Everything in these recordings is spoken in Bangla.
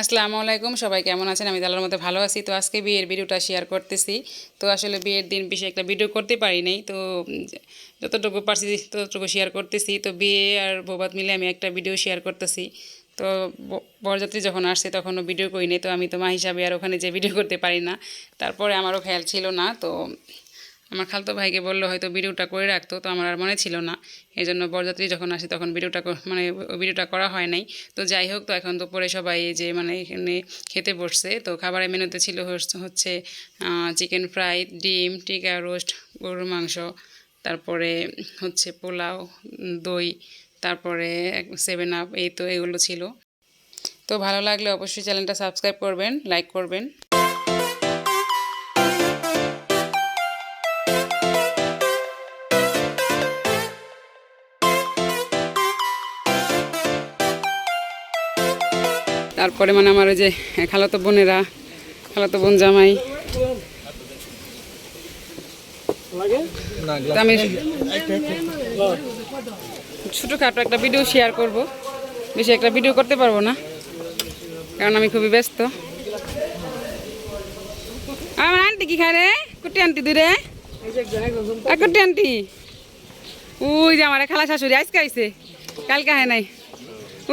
আসসালামু আলাইকুম, সবাই কেমন আছেন? আমি তালার মধ্যে ভালো আছি। তো আজকে বিয়ের ভিডিওটা শেয়ার করতেছি। তো আসলে বিয়ের দিন বেশি একটা ভিডিও করতে পারি নাই। তো যতটুকু পারছি, ততটুকু শেয়ার করতেছি। তো বিয়ে আর বৌবাত মিলে আমি একটা ভিডিও শেয়ার করতেছি। তো বরযাত্রী যখন আসছে তখনও ভিডিও করি নাই। তো আমি তো মা হিসাবে আর ওখানে যে ভিডিও করতে পারি না। তারপরে আমারও খেয়াল ছিল না। তো আমার খালতো ভাইকে বলল, হয়তো ভিডিওটা করে রাখতো। তো আমার আর মনে ছিল না। এই জন্য বরযাত্রী যখন আসে তখন ভিডিওটা মানে ভিডিওটা করা হয় নাই। তো যাই হোক, তো এখন তো পরে সবাই যে মানে এখানে খেতে বসছে। তো খাবারের মেনুতে ছিল হচ্ছে চিকেন ফ্রাই, ডিম, টিকা, রোস্ট, গরুর মাংস, তারপরে হচ্ছে পোলাও, দই, তারপরে সেভেন আপ এই তো এগুলো ছিল। তো ভালো লাগলে অবশ্যই চ্যানেলটা সাবস্ক্রাইব করবেন লাইক করবেন। তারপরে মানে আমার ওই যে খালাতো বোনেরা খালাতো বোন জামাই। আমি ছোটোখাটো একটা ভিডিও শেয়ার করব। বেশি একটা ভিডিও করতে পারব না কারণ আমি খুবই ব্যস্ত। আমার আন্টি কি খায় রে? কুটি আন্টি দূরে কুটি আন্টি? ওই যে আমার খালা শাশুড়ি আজকে আইসে কালকে হয় নাই।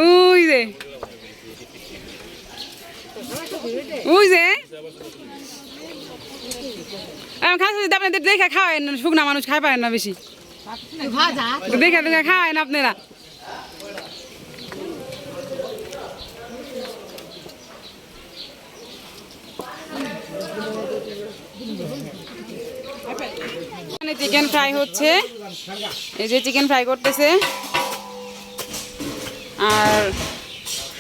ওই যে। ওই যে আপনাদের দেখে খাওয়ায় না শুকনা মানুষ খাই পায় না বেশি। দেখে দেখে খাওয়ায় না আপনারা। এখানে চিকেন ফ্রাই হচ্ছে। এই যে চিকেন ফ্রাই করতেছে। আর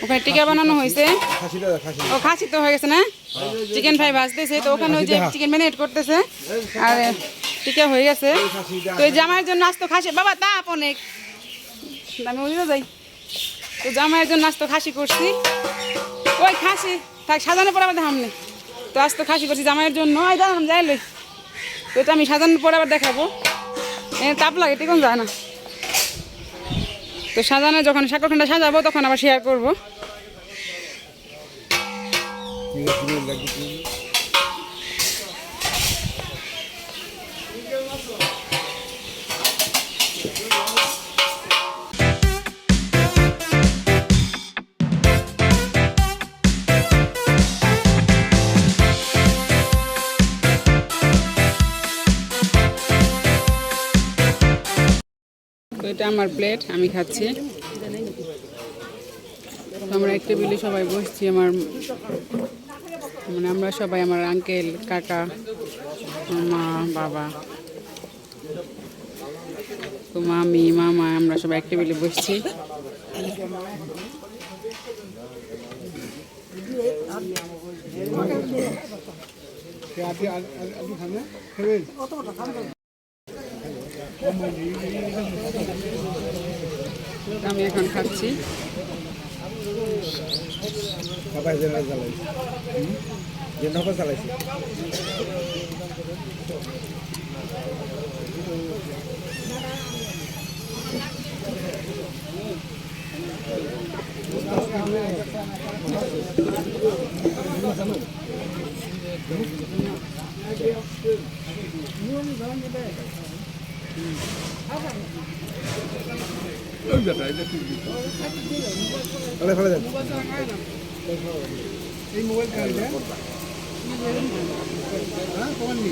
ওখানে টিকা বানানো হয়েছে। ও খাসি তো হয়ে গেছে না? চিকেন ফ্রাই ভাজতেছে, তো ওখানে ওই যে চিকেন ম্যারিনেট করতেছে। আর টিকা হয়ে গেছে। তো এই জামাইয়ের জন্য আসতো খাসি। বাবা তাপ অনেক। আমি বুঝতে যাই। তো জামাইয়ের জন্য আসতো খাসি করছি। ওই খাসি, থাক সাজানো পর আবার দেখাম তো আজ তো খাসি করছি জামাইয়ের জন্য। আই দাঁড়াম যাই লই। তো এটা আমি সাজানোর পর আবার দেখাবো। তাপ লাগে, টিকন যায় না। তো সাজানো যখন সাকরখানটা সাজাবো তখন আবার শেয়ার করব। তো এটা আমার প্লেট আমি খাচ্ছি আমরা এক টেবিলে সবাই বসছি আমার মানে আমরা সবাই আমার আঙ্কেল কাকা মা বাবা তো মামি মামা আমরা সবাই এক টেবিলে বসছি তো আমি এখন খাচ্ছি। বাবা জেনারেল চালাইছে জেনারেল চালাইছে ফেলে ফেলে দেন। এই মোবাইল কারিটা হ্যাঁ? কমান নি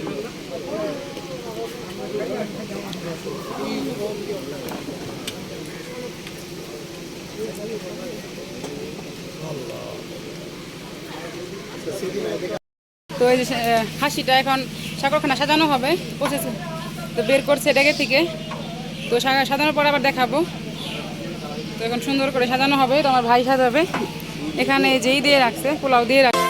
তো এই যে আহ, খাসিটা এখন সাগরখানা সাজানো হবে পচেছে তো বের করছে ডেকে থেকে। তো সাজানোর পর আবার দেখাবো। তো এখন সুন্দর করে সাজানো হবে তো আমার ভাই সাজাবে। এখানে যেই দিয়ে রাখছে পোলাও দিয়ে রাখছে।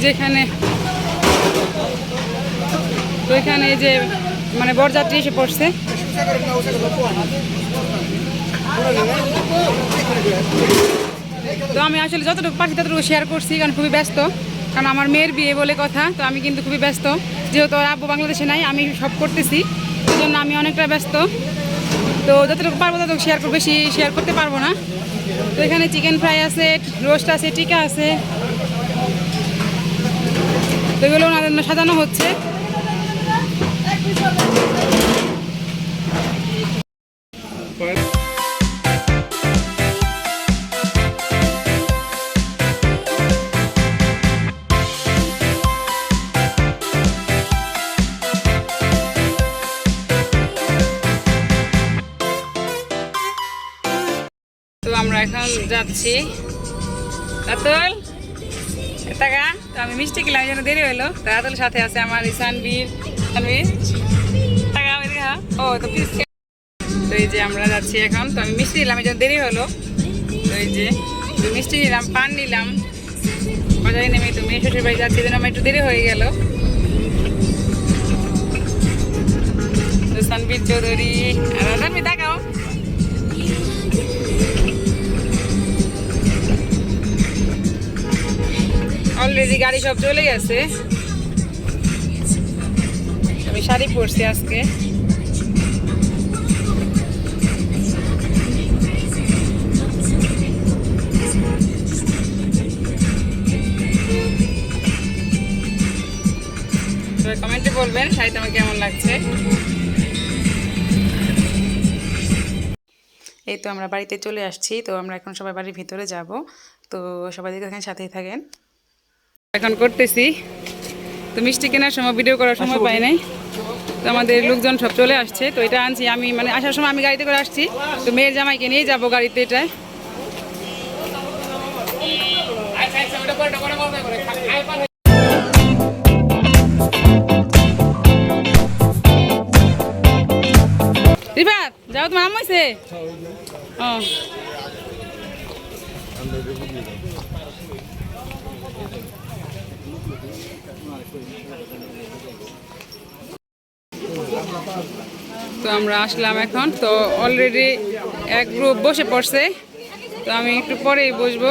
তো এই যে তো এখানে এই যে মানে বরযাত্রী এসে পড়ছে। তো আমি আসলে যতটুকু পারছি ততটুকু শেয়ার করছি, কারণ খুবই ব্যস্ত। কারণ আমার মেয়ের বিয়ে বলে কথা, তো আমি কিন্তু খুবই ব্যস্ত। যেহেতু আব্বু বাংলাদেশে নাই, আমি সব করতেছি। জন্য আমি অনেকটা ব্যস্ত। তো যতটুকু পারব ততটুকু শেয়ার করব, বেশি শেয়ার করতে পারব না। তো এখানে চিকেন ফ্রাই আছে রোস্ট আছে, টিকা আছে। এগুলো ওনাদের সাজানো হচ্ছে। তো আমরা এখন যাচ্ছি। রাতুল? টাকা তো আমি মিষ্টি কিনলাম জন্য দেরি হলো তো রাতুল সাথে আছে আমার এই সানবীর টাকা ও, তো তো এই যে আমরা যাচ্ছি এখন। তো আমি মিষ্টি নিলাম, এই জন্য দেরি হলো তো এই যে মিষ্টি নিলাম, পান নিলাম। বাজারে নেমে তো মেয়ে শ্বশুর বাড়ি যাচ্ছি জন্য আমার একটু দেরি হয়ে গেল। সানবীর চৌধুরী, আর অলরেডি গাড়ি সব চলে গেছে। আমি শাড়ি পরছি আজকে। কমেন্টে বলবেন শাড়িটা আমার কেমন লাগছে। এই তো আমরা বাড়িতে চলে আসছি, তো আমরা এখন সবাই বাড়ির ভিতরে যাব। তো সবাই দেখে সাথেই থাকেন। এখন করতেছি। তো মিষ্টি কেনার সময় ভিডিও করার সময় পাই নাই। তো আমাদের লোকজন সব চলে আসছে। তো এটা আনছি আমি মানে আসার সময় আমি গাড়িতে করে আসছি। তো মেয়ের জামাইকে নিয়ে যাব গাড়িতে এটায় রিফাত যাও তোমার আম হয়েছে ও। তো আমরা আসলাম এখন। তো অলরেডি এক গ্রুপ বসে পড়ছে। তো আমি একটু পরেই বসবো।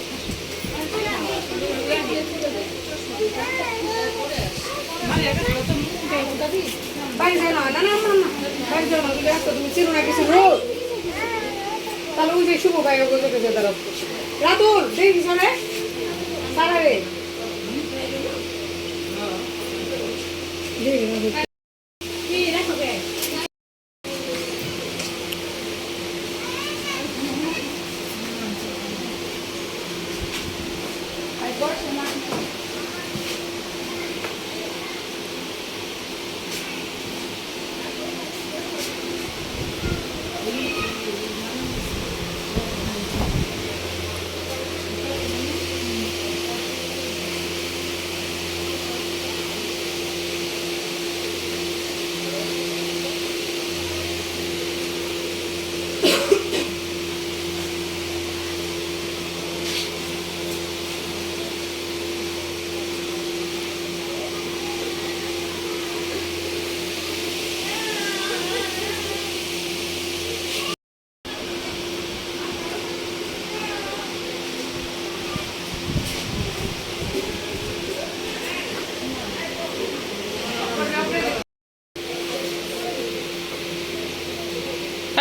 বাড়ি যায় না না না না বাড়ি যাও না তুমি তুমি চিনো না কিছু রোজ তাহলে ওই যে শুভ ভাই বলতে গেছে দাঁড়াও রাতুল দেখি শোনে সারা রে কি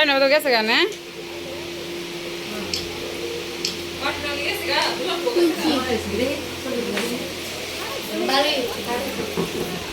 তাই না তো গেছে গানে আরেকবার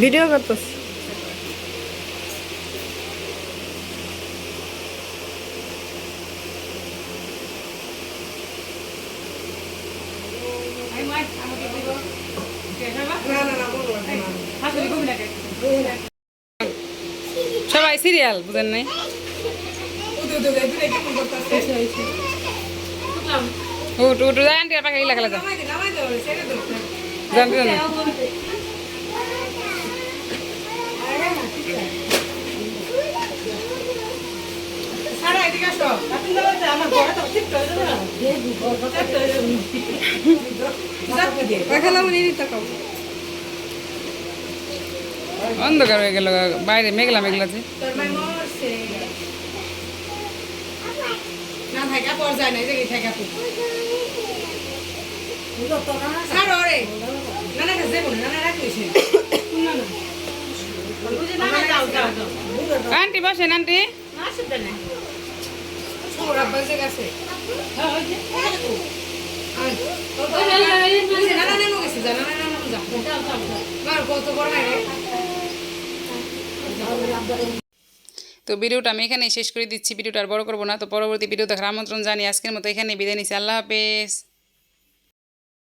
ভিডিও করতেছ? না না না বলো না হাসলি সিরিয়াল বুঝেন নাই? উঠ যায় আন্টি পাখা যা আপনি দাঁড়াতে আমার ঘরে তো ঠিক করে দেবো না যাতে দিয়ে দেখালাম নিয়ে তাকাও অন্ধকার হয়ে গেল বাইরে মেঘলা মেঘলা যে। তোর মাই মরছে। না থাকা পর যায় না এই জায়গায় থাকা পর ছাড়ো রে। নানা কাছে যাব না নানা রাখিস না না। বুঝে না যাও যাও যাও আন্টি বসেন আন্টি কত বড় তো ভিডিওটা আমি এখানেই শেষ করে দিচ্ছি। ভিডিওটা আর বড় করব না। তো পরবর্তী ভিডিও দেখার আমন্ত্রণ জানি আজকের মতো এখানে বিদায় নিচ্ছি। আল্লাহ হাফেজ।